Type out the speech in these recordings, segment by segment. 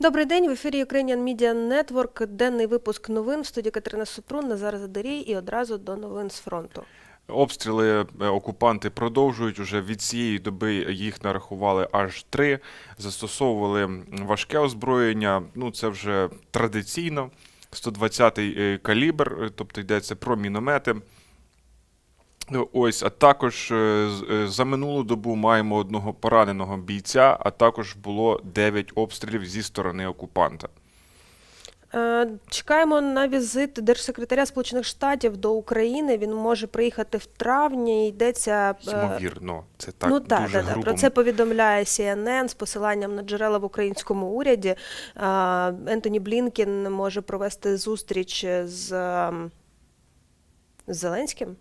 Добрий день. В ефірі Ukrainian Media Network. Денний випуск новин в студії Катерина Супрун, Назар Задарій і одразу до новин з фронту. Обстріли е, окупанти продовжують. Уже від цієї доби їх нарахували аж три. Застосовували важке озброєння. Ну це вже традиційно. 120-й е, калібр, е, тобто йдеться про міномети. Ну, Ось, а також е, е, за минулу добу маємо одного пораненого бійця, а також було 9 обстрілів зі сторони окупанта. Е, Чекаємо на візит держсекретаря Сполучених Штатів до України. Він може приїхати в травні. Йдеться Ймовірно, це так ну так, дуже да. грубо. про це повідомляє CNN з посиланням на джерела в українському уряді. Ентоні Блінкін може провести зустріч з Зеленським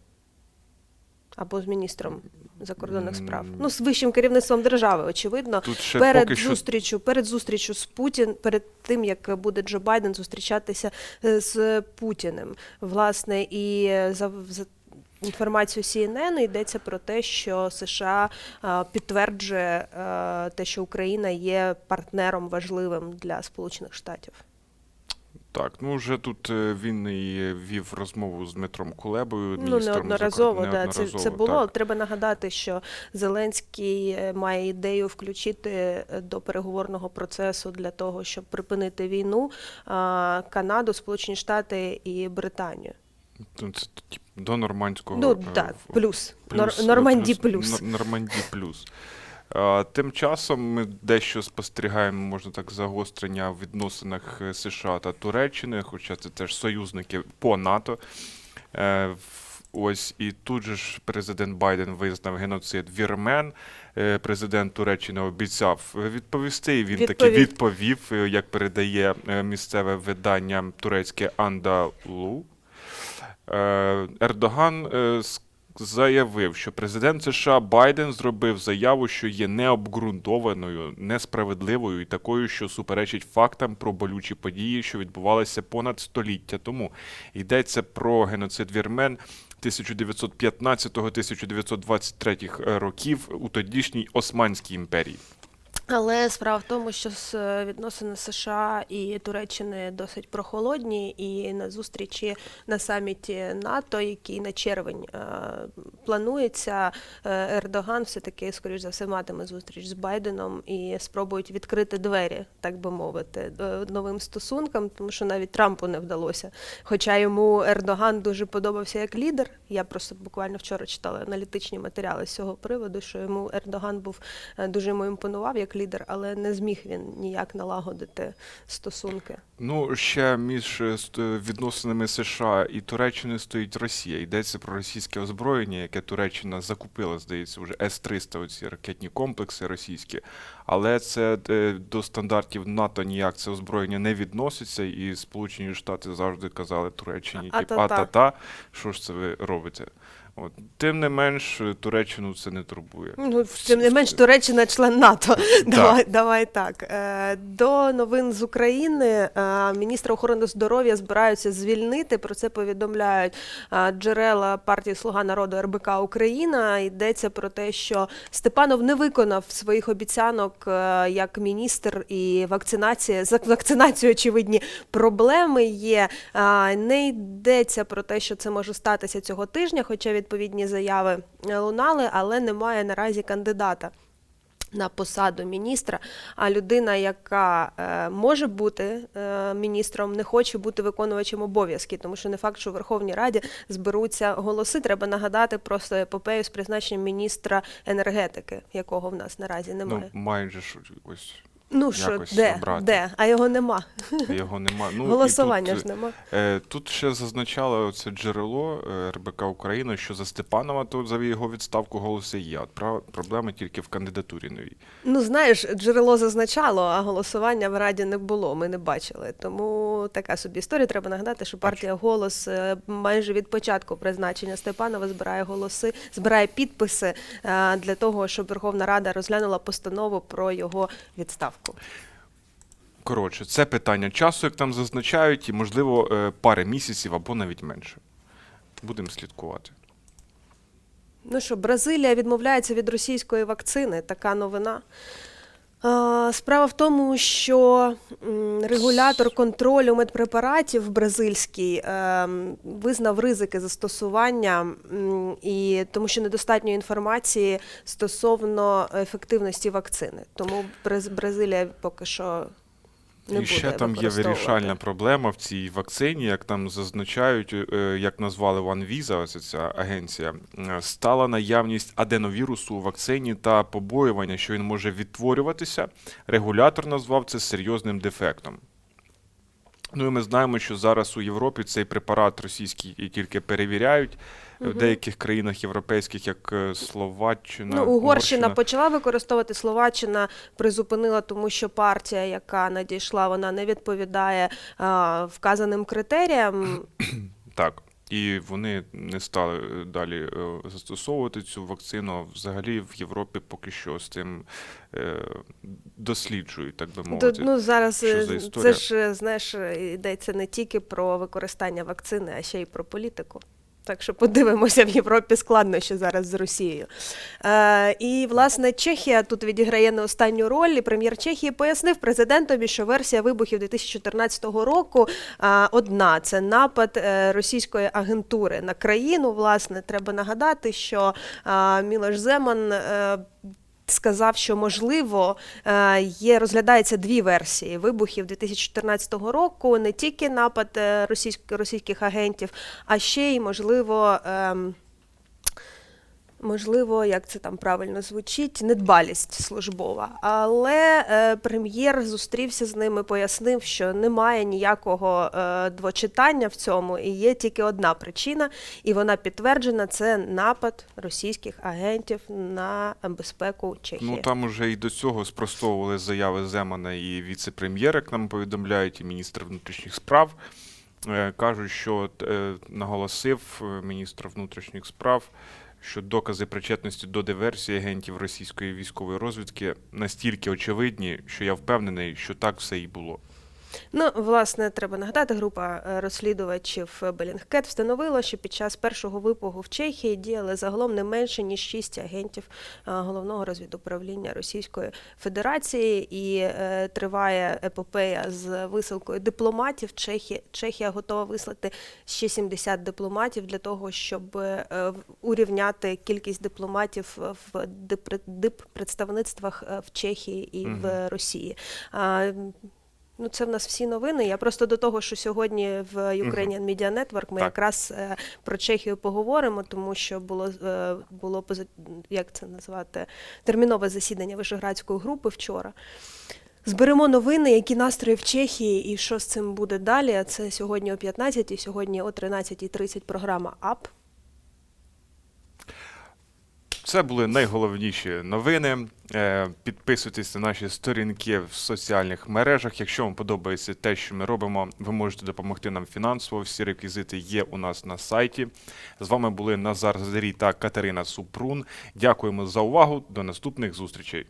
або з міністром закордонних справ. Ну, з вищим керівництвом держави, очевидно. Тут ще перед поки що зустрічю, перед зустрічю з Путін, перед тим як буде Джо Байден зустрічатися е, з Путіним. Власне, і е, за, за інформацією CNN йдеться про те, що США е, підтверджує те, що Україна є партнером важливим для Сполучених Штатів. Так, ну вже тут е, він і вів розмову з Дмитром Кулебою. Ну, неодноразово, закор- да, це, це було. так. Треба нагадати, що Зеленський е, має ідею включити е, до переговорного процесу для того, щоб припинити війну Канаду, Сполучені Штати і Британію. Ну, Це до нормандського. Ну так, плюс, плюс, Нор- Норманді плюс. Норманді плюс. Тим часом ми дещо спостерігаємо, можна так, загострення в відносинах е, США та Туреччини, хоча це теж союзники по НАТО. Е, Ось і тут же ж президент Байден визнав геноцид вірмен. Е, Президент Туреччини обіцяв відповісти. І він таки Відповів. відповів, е, як передає місцеве видання турецьке Андалу. Ердоган е, с- заявив, що президент США Байден зробив заяву, що є необґрунтованою, несправедливою і такою, що суперечить фактам про болючі події, що відбувалися понад століття тому. Йдеться про геноцид вірмен 1915-1923 років у тодішній Османській імперії. Але справа в тому, що е, відносини США і Туреччини досить прохолодні, і на зустрічі на саміті НАТО, який на червень е, планується, е, Ердоган все-таки, скоріш за все, матиме зустріч з Байденом і спробують відкрити двері, так би мовити, новим стосункам, тому що навіть Трампу не вдалося. Хоча йому Ердоган дуже подобався як лідер. Я просто буквально вчора читала аналітичні матеріали з цього приводу, що йому Ердоган був е, дуже йому імпонував як лідер, але не зміг він ніяк налагодити стосунки. Ну, ще між е, відносинами США і Туреччини стоїть Росія. Йдеться про російське озброєння, яке Туреччина закупила, здається, вже С-300, оці ракетні комплекси російські. Але це е, до стандартів НАТО ніяк це озброєння не відноситься, і Сполучені Штати завжди казали Туреччині, типу, а-та-та, що ж це ви робите? От. Тим не менш, е, Туреччину це не турбує. Ну, тим не менш, Туреччина член НАТО. Давай, давай так. Е, До новин з України е, міністра охорони здоров'я збираються звільнити. Про це повідомляють джерела партії Слуга народу РБК Україна. Йдеться про те, що Степанов не виконав своїх обіцянок як міністр, і вакцинація за вакцинацією, очевидні проблеми є. Не йдеться про те, що це може статися цього тижня, хоча відповідні заяви е, лунали, але немає наразі кандидата. На посаду міністра, а людина, яка е, може бути е, міністром, не хоче бути виконувачем обов'язків, тому що не факт, що в Верховній Раді зберуться голоси. Треба нагадати просто епопею з призначенням міністра енергетики, якого в нас наразі немає. Ну, майже ось Ну що, де? обрати. Де? А його нема. його нема. Ну, Голосування тут, ж нема. Е, Тут ще зазначало це джерело е, РБК Україна, що за Степанова то за його відставку голоси є. От проблема тільки в кандидатурі новій. Ну, знаєш, джерело зазначало, а голосування в Раді не було, ми не бачили. Тому така собі історія. Треба нагадати, що партія голос е, майже від початку призначення Степанова збирає голоси, збирає підписи е, для того, щоб Верховна Рада розглянула постанову про його відставку. Коротше, це питання часу, як там зазначають, і можливо е, пари місяців або навіть менше. Будемо слідкувати. Ну що, Бразилія відмовляється від російської вакцини. Така новина. Е, Справа в тому, що регулятор контролю медпрепаратів бразильський ем, визнав ризики застосування, і тому що недостатньо інформації стосовно ефективності вакцини. Тому Браз- Бразилія поки що не і ще там є вирішальна проблема в цій вакцині, як там зазначають, е, як назвали OneVisa, ось ця агенція, е, стала наявність аденовірусу у вакцині та побоювання, що він може відтворюватися. Регулятор назвав це серйозним дефектом. Ну і ми знаємо, що зараз у Європі цей препарат російський і тільки перевіряють. В деяких країнах європейських, як е, Словаччина, Ну, Угорщина почала використовувати, Словаччина призупинила, тому що партія, яка надійшла, вона не відповідає а, вказаним критеріям. Так. І вони не стали е, далі е, застосовувати цю вакцину. А Взагалі в Європі поки що з цим е, досліджують, так би мовити. мовити. ну, зараз що за історія? це ж, знаєш, йдеться не тільки про використання вакцини, а ще й про політику. Так що подивимося, в Європі складно ще зараз з Росією. Е, і, власне, Чехія тут відіграє не останню роль. І прем'єр Чехії пояснив президентові, що версія вибухів 2014 року е, одна це напад е, російської агентури на країну. Власне, треба нагадати, що е, Мілош Земан. Е, сказав, що можливо е, є розглядається дві версії вибухів 2014 року. Не тільки напад російських російських агентів, а ще й можливо. Можливо, як це там правильно звучить, недбалість службова. Але е, прем'єр зустрівся з ними, пояснив, що немає ніякого е, двочитання в цьому, і є тільки одна причина, і вона підтверджена: це напад російських агентів на безпеку Чехії. Ну там уже і до цього спростовували заяви Земана і віце-прем'єр, як нам повідомляють, і міністр внутрішніх справ. Е, Кажуть, що е, наголосив е, міністр внутрішніх справ, що докази причетності до диверсії агентів російської військової розвідки настільки очевидні, що я впевнений, що так все і було. Ну, власне, треба нагадати, група е, розслідувачів Белінгкет встановила, що під час першого випугу в Чехії діяли загалом не менше ніж шість агентів е, головного розвідуправління Російської Федерації, і е, триває епопея з висилкою дипломатів. Чехія, Чехія готова вислати ще 70 дипломатів для того, щоб урівняти кількість дипломатів в диппредставництвах в Чехії і в Росії. Ну, це в нас всі новини. Я просто до того, що сьогодні в Ukrainian Media Network ми Так. якраз е, про Чехію поговоримо, тому що було е, було як це назвати термінове засідання Вишеградської групи вчора. Зберемо новини, які настрої в Чехії і що з цим буде далі. Це сьогодні о 15 і сьогодні о 13.30 програма АП. Це були найголовніші новини. Е, Підписуйтесь на наші сторінки в соціальних мережах. Якщо вам подобається те, що ми робимо, ви можете допомогти нам фінансово. Всі реквізити є у нас на сайті. З вами були Назар Задарій та Катерина Супрун. Дякуємо за увагу. До наступних зустрічей.